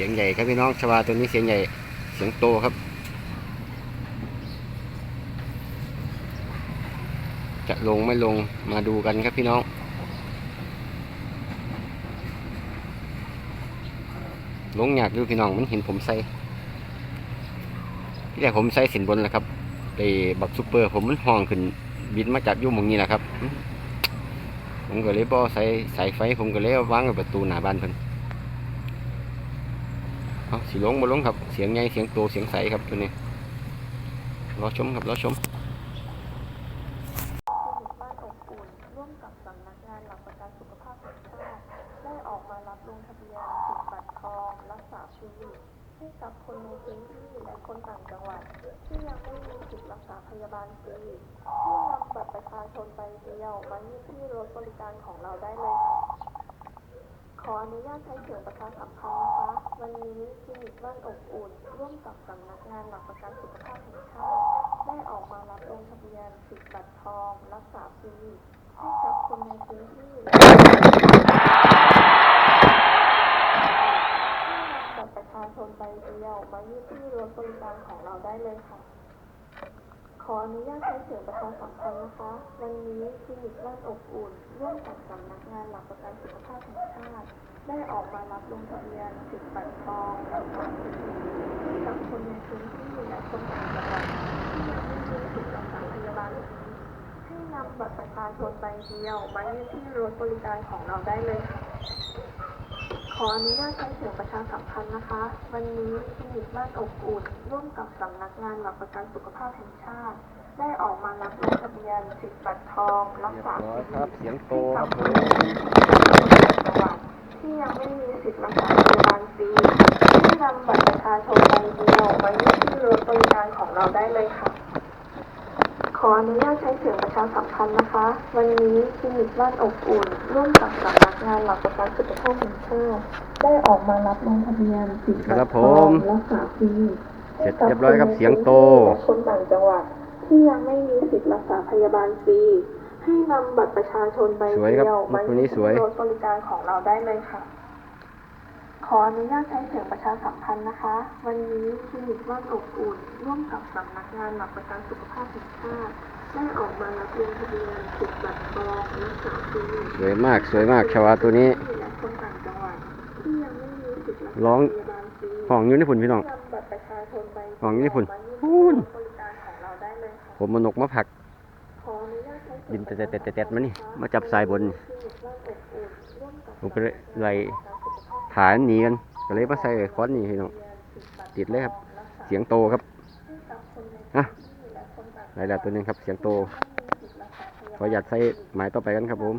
สียงใหญ่ครับพี่น้องชวาตัวนี้เสียงใหญ่เสียงโตครับ จะลงไม่ลงมาดูกันครับพี่น้อง ลงอยากดูพี่น้องมันเห็นผมใส่ที่แรกผมใส่สินบนแหละครับไอ้บักซูเปอร์ ผมมันห้องขึ้นบินมาจากยุ่หมองนี้แหละครับ ผมก็เลยบ่ใส่สายไฟผมก็เลยวางประตูหน้าบ้านเพิ่น เอาสิลงบ่ลงครับ เสียงใหญ่เสียงโตเสียงใสครับตัวนี้รอชมครับรอชมคลินิกบ้านอบอุ่นร่วมกับสำนักงานหลักประกันสุขภาพแห่งชาติได้ออกมารับลงทะเบียนติดบัตรทองรักษาชีวิตให้กับคนในพื้นที่และคนต่างจังหวัด ที่ยังไม่มีสิทธิรักษาพยาบาลฟรีให้นำบัตรประชาชนใบเดียวมายื่นที่รถบริการของเราได้เลยค่ะ ขออนุญาตใช้เสียงประชาสัมพันธ์นะคะ วันนี้คลินิกบ้านอบอุ่นร่วมกับสำนักงานหลักประกันสุขภาพแห่งชาติได้ออกมารับลงทะเบียนสิทธิ์บัตรทอง รักษาฟรีให้กับคนในพื้นที่และให้นำบัตรประชาชนใบเดียวมายื่นที่รถบริการของเราได้เลยค่ะ ขออนุญาตใช้เสียงประชาสัมพันธ์นะคะ วันนี้คลินิกบ้านอบอุ่นร่วมกับสำนักงานหลักประกันสุขภาพแห่งชาติได้ออกมารับลงทะเบียนสิทธิ์บัตรทองรักษาฟรีให้กับคนในพื้นที่และคนต่างจังหวัดที่ยังไม่มีสิทธิ์รักษาพยาบาลให้นำบัตรประชาชนใบเดียวมายื่นที่รถบริการของเราได้เลยค่ะ ขออนุญาตใช้เสียงประชาสัมพันธ์นะคะ วันนี้คลินิกบ้านอบอุ่นร่วมกับสำนักงานหลักประกันสุขภาพแห่งชาติ ได้ออกมารับลงทะเบียนสิทธิ์บัตรทองรักเรียบษาร้อยชีครับวิตเสียงโตคกัรับบคผนมจังหวัดที่ยังไม่มีสิทธิ์รักษาพยาบาลฟรีให้นำบัตรประชาชนใบเดียวมายื่นที่รถบริการของเราได้เลยค่ะขออนุญาตใช้เสียงประชาสัมพันธ์นะคะ วันนี้คลินิกบ้านอบอุ่น ร่วมกับสำนักงาน หลักประกันสุขภาพแห่งชาติได้ออกมารับลงทะเบียนสิทธิ์ครับผทองมรักษาฟรีเสร็จเรียบร้อยครับเสียงโตและคนต่างจังหวัดที่ยังไม่มีสิทธิ์รักษาพยาบาลฟรีให้นำบัตรประชาชนใบสวยครับเดียวมาตัวนี้สวยที่รถบริการของเราได้เลยค่ะ ขออนุญาตใช้เสียงประชาสัมพันธ์นะคะ วันนี้คลินิกบ้านอบอุ่น ร่วมกับสำนักงานหลักประกันสุขภาพแห่งชาติ ได้ออกมารับลงทะเบียนสิทธิ์บัตรทองรักษาฟรีสวยมากสวยมากชวาตัวนี้ และคนต่างจังหวัดที่ยังไม่มีสิทธิ์รักษาร้อง พยาบาลฟรีห้องอยู่ในฝุ่นพี่น้อง นำบัตรประชาชนใบเดียวห้องอยู่ในฝุ่นมายื่ฝุ่นที่บริการของเราได้เลยค่ะผมมานกมาผัก ขออนุญาตใช้เสียิยนงแต่แต่แต่แต่มานี่มาจับสายบนผมก็เลยไล่ฐานหนีกันก็เลยมาใส่ไอ้ค้อนนี่พี่น้องติดเลยครับ เสียงโตครับฮะ ได้แล้วตัวหนึงครับเสียงโตขออยากใส่หมายต่อไปกันครับผม